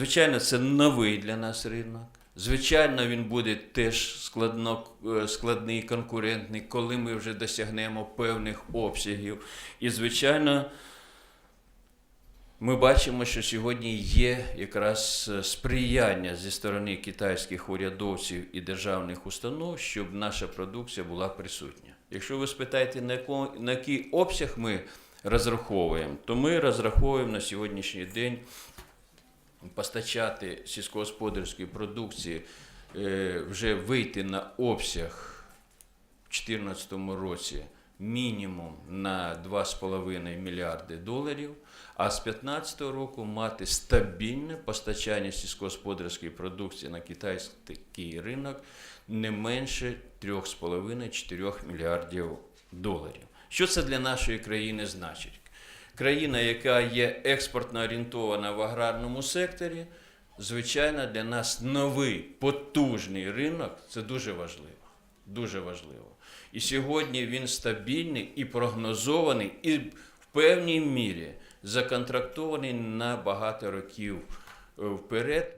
Звичайно, це новий для нас ринок. Звичайно, він буде теж складно, е, складний, конкурентний, коли ми вже досягнемо певних обсягів. І, звичайно, ми бачимо, що сьогодні є якраз е, сприяння зі сторони китайських урядовців і державних установ, щоб наша продукція була присутня. Якщо ви спитаєте, на, яко- на який обсяг ми розраховуємо, то ми розраховуємо на сьогоднішній день постачати сільськогосподарської продукції, е, вже вийти на обсяг в 2014 році мінімум на 2,5 мільярди доларів, а з 2015 року мати стабільне постачання сільськогосподарської продукції на китайський ринок не менше 3,5-4 мільярдів доларів. Що це для нашої країни значить? Країна, яка є експортно орієнтована в аграрному секторі, звичайно, для нас новий потужний ринок це дуже важливо. Дуже важливо. І сьогодні він стабільний і прогнозований, і в певній мірі законтрактований на багато років е, вперед.